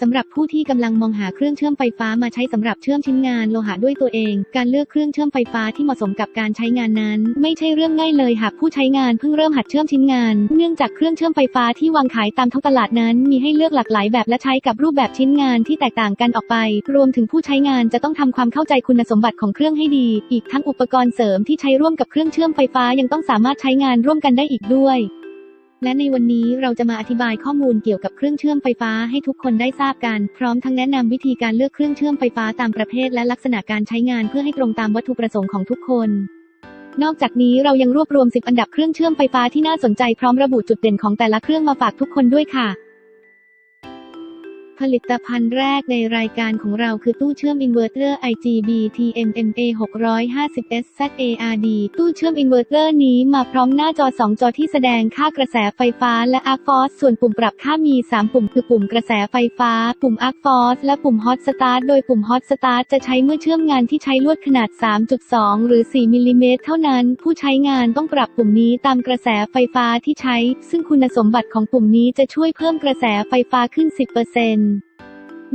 สำหรับผู้ที่กำลังมองหาเครื่องเชื่อมไฟฟ้ามาใช้สำหรับเชื่อมชิ้นงานโลหะด้วยตัวเอง การเลือกเครื่องเชื่อมไฟฟ้าที่เหมาะสมกับการใช้งานนั้น ไม่ใช่เรื่องง่ายเลยหากผู้ใช้งานเพิ่งเริ่มหัดเชื่อมชิ้นงาน เนื่องจากเครื่องเชื่อมไฟฟ้าที่วางขายตามท้องตลาดนั้น มีให้เลือกหลากหลายแบบและใช้กับรูปแบบชิ้นงานที่แตกต่างกันออกไป รวมถึงผู้ใช้งานจะต้องทำความเข้าใจคุณสมบัติของเครื่องให้ดี อีกทั้งอุปกรณ์เสริมที่ใช้ร่วมกับเครื่องเชื่อมไฟฟ้ายังต้องสามารถใช้งานร่วมกันได้อีกด้วย และในวันนี้เราจะมาอธิบายข้อมูลเกี่ยวกับเครื่องเชื่อมไฟฟ้าให้ทุกคนได้ทราบกัน พร้อมทั้งแนะนำวิธีการเลือกเครื่องเชื่อมไฟฟ้าตามประเภทและลักษณะการใช้งานเพื่อให้ตรงตามวัตถุประสงค์ของทุกคน นอกจากนี้เรายังรวบรวม 10 อันดับเครื่องเชื่อมไฟฟ้าที่น่าสนใจพร้อมระบุจุดเด่นของแต่ละเครื่องมาฝากทุกคนด้วยค่ะ ผลิตภัณฑ์แรกในรายการของเราคือตู้เชื่อมอินเวอร์เตอร์ IGBT MMA 650 SZARD ตู้เชื่อมอินเวอร์เตอร์นี้มาพร้อมหน้าจอ 2 จอที่แสดงค่ากระแสไฟฟ้าและ Arc Force ส่วนปุ่มปรับค่ามี 3 ปุ่มคือปุ่มกระแสไฟฟ้า ปุ่ม Arc Force และปุ่ม Hot Start โดยปุ่ม Hot Start จะใช้เมื่อเชื่อมงานที่ใช้ลวดขนาด 3.2 หรือ 4 มิลลิเมตรเท่านั้น ผู้ใช้งานต้องปรับปุ่มนี้ตามกระแสไฟฟ้าที่ใช้ ซึ่งคุณสมบัติของปุ่มนี้จะช่วยเพิ่มกระแสไฟฟ้าขึ้น 10%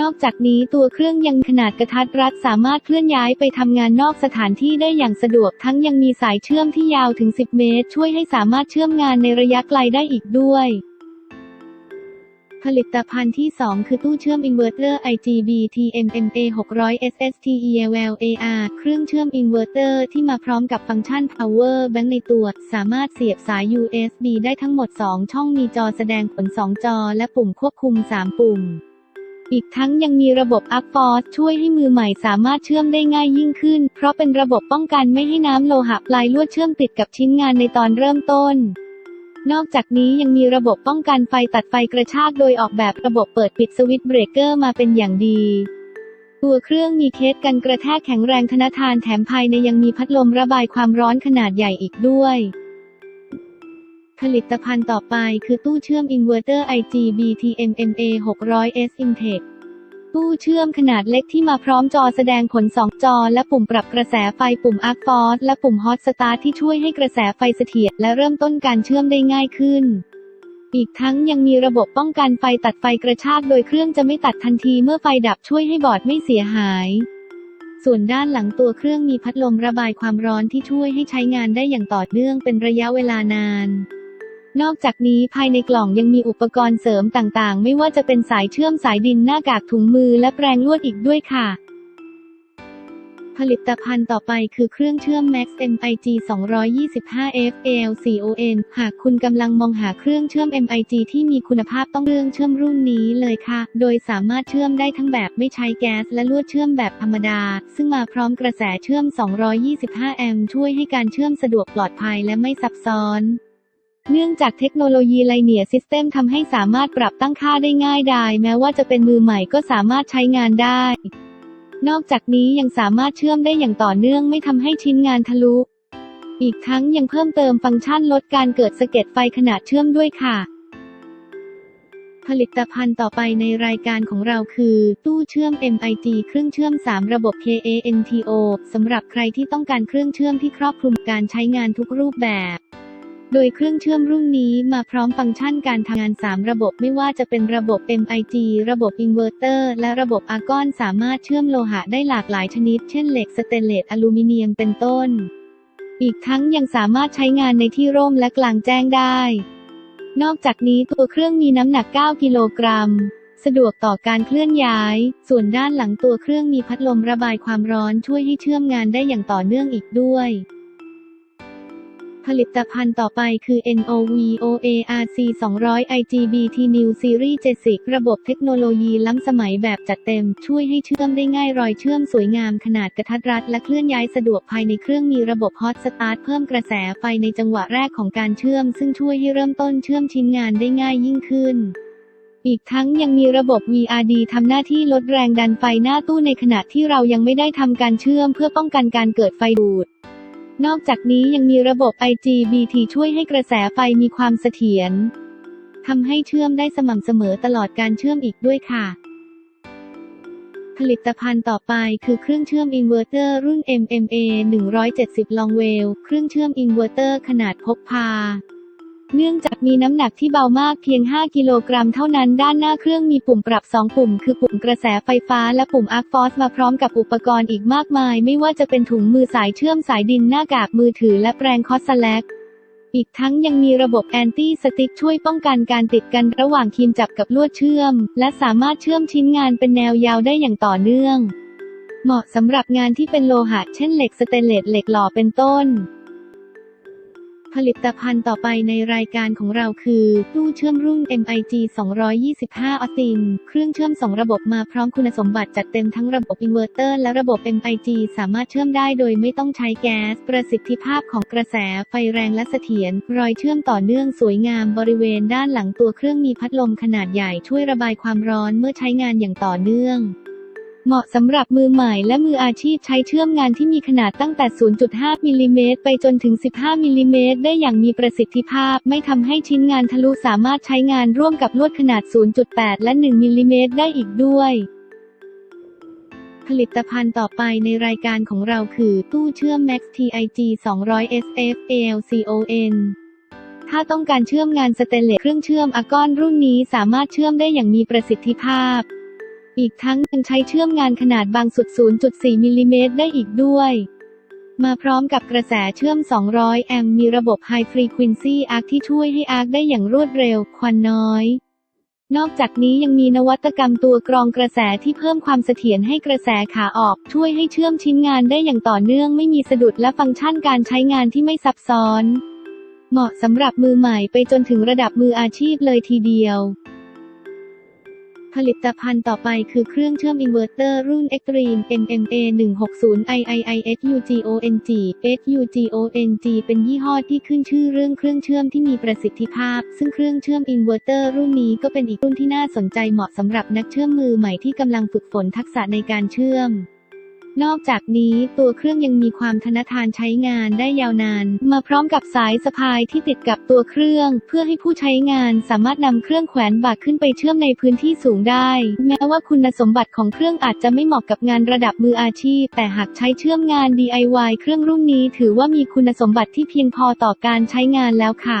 นอกจากนี้ตัวเครื่องยังขนาดกระทัดรัดสามารถเคลื่อนย้ายไปทำงานนอกสถานที่ได้อย่างสะดวก ทั้งยังมีสายเชื่อมที่ยาวถึง 10 เมตร ช่วยให้สามารถเชื่อมงานในระยะไกลได้อีกด้วย ผลิตภัณฑ์ที่ 2 คือตู้เชื่อมอินเวอร์เตอร์ IGBT MMA 600 SSTEVL AR เครื่องเชื่อมอินเวอร์เตอร์ที่มาพร้อมกับฟังก์ชัน Power Bank ในตัว สามารถเสียบสาย USB ได้ทั้งหมด 2 ช่องมีจอแสดงผล 2 จอ และปุ่มควบคุม 3 ปุ่ม อีกทั้งยังมีระบบ Arc Force ช่วยให้มือใหม่สามารถเชื่อมได้ง่ายยิ่งขึ้น เพราะเป็นระบบป้องกันไม่ให้น้ำโลหะปลายลวดเชื่อมติดกับชิ้นงานในตอนเริ่มต้น นอกจากนี้ยังมีระบบป้องกันไฟตัดไฟกระชากโดยออกแบบระบบเปิดปิดสวิตช์เบรกเกอร์มาเป็นอย่างดีตัวเครื่องมีเคสกันกระแทกแข็งแรงธนทานแถมภายในยังมีพัดลมระบายความร้อนขนาดใหญ่อีกด้วย ผลิตภัณฑ์ต่อไปคือตู้เชื่อมอินเวอร์เตอร์ IGBT MMA 600 S Intech ตู้เชื่อมขนาดเล็กที่มาพร้อมจอแสดงผล 2 จอ และปุ่มปรับกระแสไฟปุ่ม Arc Force และปุ่ม Hot Start ที่ช่วยให้กระแสไฟเสถียรและเริ่มต้นการเชื่อมได้ง่ายขึ้น อีกทั้งยังมีระบบป้องกันไฟตัดไฟกระชากโดยเครื่องจะไม่ตัดทันทีเมื่อไฟดับช่วยให้บอร์ดไม่เสียหาย ส่วนด้านหลังตัวเครื่องมีพัดลมระบายความร้อนที่ช่วยให้ใช้งานได้อย่างต่อเนื่องเป็นระยะเวลานาน นอกจากนี้ภายในกล่องยังมีอุปกรณ์เสริมต่างๆ ไม่ว่าจะเป็นสายเชื่อมสายดินหน้ากากถุงมือและแปรงลวดอีกด้วยค่ะ ผลิตภัณฑ์ต่อไปคือเครื่องเชื่อม Max MIG 225 F ALCON หากคุณกำลังมองหาเครื่องเชื่อม MIG ที่มีคุณภาพต้องเครื่องเชื่อมรุ่นนี้เลยค่ะ โดยสามารถเชื่อมได้ทั้งแบบไม่ใช้แก๊สและลวดเชื่อมแบบธรรมดา ซึ่งมาพร้อมกระแสเชื่อม 225 แอมป์ช่วยให้การเชื่อมสะดวกปลอดภัยและไม่ซับซ้อน เนื่องจากเทคโนโลยีไลเนียซิสเต็มทำให้สามารถปรับตั้งค่าได้ง่ายดายแม้ว่าจะเป็นมือใหม่ก็สามารถใช้งานได้ นอกจากนี้ยังสามารถเชื่อมได้อย่างต่อเนื่องไม่ทำให้ชิ้นงานทะลุ อีกทั้งยังเพิ่มเติมฟังก์ชันลดการเกิดสะเก็ดไฟขณะเชื่อมด้วยค่ะ ผลิตภัณฑ์ต่อไปในรายการของเราคือ ตู้เชื่อม MIG เครื่องเชื่อม 3 ระบบ KANTO สำหรับใครที่ต้องการเครื่องเชื่อมที่ครอบคลุมการใช้งานทุกรูปแบบ โดยเครื่องเชื่อมรุ่นนี้มาพร้อมฟังก์ชันการทำงาน 3 ระบบไม่ว่าจะเป็นระบบ MIG ระบบอินเวอร์เตอร์ และระบบอาร์กอนสามารถเชื่อมโลหะได้หลากหลายชนิด เช่นเหล็กสเตนเลสอลูมิเนียมเป็นต้น อีกทั้งยังสามารถใช้งานในที่ร่มและกลางแจ้งได้ นอกจากนี้ตัวเครื่องมีน้ำหนัก 9 กิโลกรัมสะดวกต่อการเคลื่อนย้าย ส่วนด้านหลังตัวเครื่องมีพัดลมระบายความร้อนช่วยให้เชื่อมงานได้อย่างต่อเนื่องอีกด้วย ผลิตภัณฑ์ต่อไปคือ NOVOARC 200 IGBT New Series 70ระบบเทคโนโลยีล้ำสมัยแบบจัดเต็ม ช่วยให้เชื่อมได้ง่ายรอยเชื่อมสวยงามขนาดกระทัดรัดและเคลื่อนย้ายสะดวกภายในเครื่องมีระบบ Hot Start เพิ่มกระแสไฟในจังหวะแรกของการเชื่อม ซึ่งช่วยให้เริ่มต้นเชื่อมชิ้นงานได้ง่ายยิ่งขึ้นอีกทั้งยังมีระบบ VRD ทำหน้าที่ลดแรงดันไฟหน้าตู้ในขณะที่เรายังไม่ได้ทำการเชื่อมเพื่อป้องกันการเกิดไฟดูด นอกจากนี้ยังมีระบบ IGBT ช่วยให้กระแสไฟมีความเสถียรทำให้เชื่อมได้สม่ำเสมอตลอดการเชื่อมอีกด้วยค่ะ ผลิตภัณฑ์ต่อไปคือเครื่องเชื่อมอินเวอร์เตอร์รุ่น MMA 170 Longwell เครื่องเชื่อมอินเวอร์เตอร์ขนาดพกพา เนื่องจากมีน้ำหนักที่เบามากเพียง 5 กิโลกรัมเท่านั้น ด้านหน้าเครื่องมีปุ่มปรับ 2 ปุ่ม คือปุ่มกระแสไฟฟ้าและปุ่ม Arc Force มาพร้อมกับอุปกรณ์อีกมากมาย ไม่ว่าจะเป็นถุงมือสายเชื่อมสายดินหน้ากากมือถือและแปรงคอสแลกอีกทั้งยังมีระบบแอนตี้สติ๊กช่วยป้องกันการติดกันระหว่างคีมจับกับลวดเชื่อม และสามารถเชื่อมชิ้นงานเป็นแนวยาวได้อย่างต่อเนื่อง เหมาะสำหรับงานที่เป็นโลหะเช่นเหล็กสเตนเลสเหล็กหล่อเป็นต้น ผลิตภัณฑ์ต่อไปในรายการของเราคือ ตู้เชื่อมรุ่น MIG 225 ออติน เครื่องเชื่อม 2 ระบบมาพร้อมคุณสมบัติจัดเต็มทั้งระบบอินเวอร์เตอร์และระบบ MIG สามารถเชื่อมได้โดยไม่ต้องใช้แก๊ส ประสิทธิภาพของกระแสไฟแรงและเสถียร รอยเชื่อมต่อเนื่องสวยงามบริเวณด้านหลังตัวเครื่องมีพัดลมขนาดใหญ่ช่วยระบายความร้อนเมื่อใช้งานอย่างต่อเนื่อง เหมาะสำหรับมือใหม่และมืออาชีพใช้เชื่อมงานที่มีขนาดตั้งแต่ 0.5 มิลลิเมตรไปจนถึง 15 มิลลิเมตรได้อย่างมีประสิทธิภาพ ไม่ทำให้ชิ้นงานทะลุสามารถใช้งานร่วมกับลวดขนาด 0.8 และ 1 มิลลิเมตรได้อีกด้วยผลิตภัณฑ์ต่อไปในรายการของเราคือ ตู้เชื่อม Max TIG 200 SF ALCON ถ้าต้องการเชื่อมงานสเตนเลสเครื่องเชื่อมอากอนรุ่นนี้สามารถเชื่อมได้อย่างมีประสิทธิภาพ อีกทั้งยังใช้เชื่อมงานขนาดบางสุด 0.4 มิลลิเมตรได้อีกด้วย มาพร้อมกับกระแสเชื่อม 200 แอมป์มีระบบ High Frequency Arc ที่ช่วยให้อาร์คได้อย่างรวดเร็ว ควันน้อย นอกจากนี้ยังมีนวัตกรรมตัวกรองกระแสที่เพิ่มความเสถียรให้กระแสขาออก ช่วยให้เชื่อมชิ้นงานได้อย่างต่อเนื่องไม่มีสะดุดและฟังก์ชันการใช้งานที่ไม่ซับซ้อน เหมาะสำหรับมือใหม่ไปจนถึงระดับมืออาชีพเลยทีเดียว ผลิตภัณฑ์ต่อไปคือเครื่องเชื่อมอินเวอร์เตอร์รุ่น Extreme MMA 160 III SUGONG SUGONG เป็นยี่ห้อที่ขึ้นชื่อเรื่องเครื่องเชื่อมที่มีประสิทธิภาพ ซึ่งเครื่องเชื่อมอินเวอร์เตอร์รุ่นนี้ก็เป็นอีกรุ่นที่น่าสนใจเหมาะสำหรับนักเชื่อมมือใหม่ที่กำลังฝึกฝนทักษะในการเชื่อม นอกจากนี้ตัวเครื่องยังมีความทนทานใช้งานได้ยาวนาน มาพร้อมกับสายสะพายที่ติดกับตัวเครื่อง เพื่อให้ผู้ใช้งานสามารถนำเครื่องแขวนบากขึ้นไปเชื่อมในพื้นที่สูงได้ แม้ว่าคุณสมบัติของเครื่องอาจจะไม่เหมาะกับงานระดับมืออาชีพ แต่หากใช้เชื่อมงาน DIY เครื่องรุ่นนี้ ถือว่ามีคุณสมบัติที่เพียงพอต่อการใช้งานแล้วค่ะ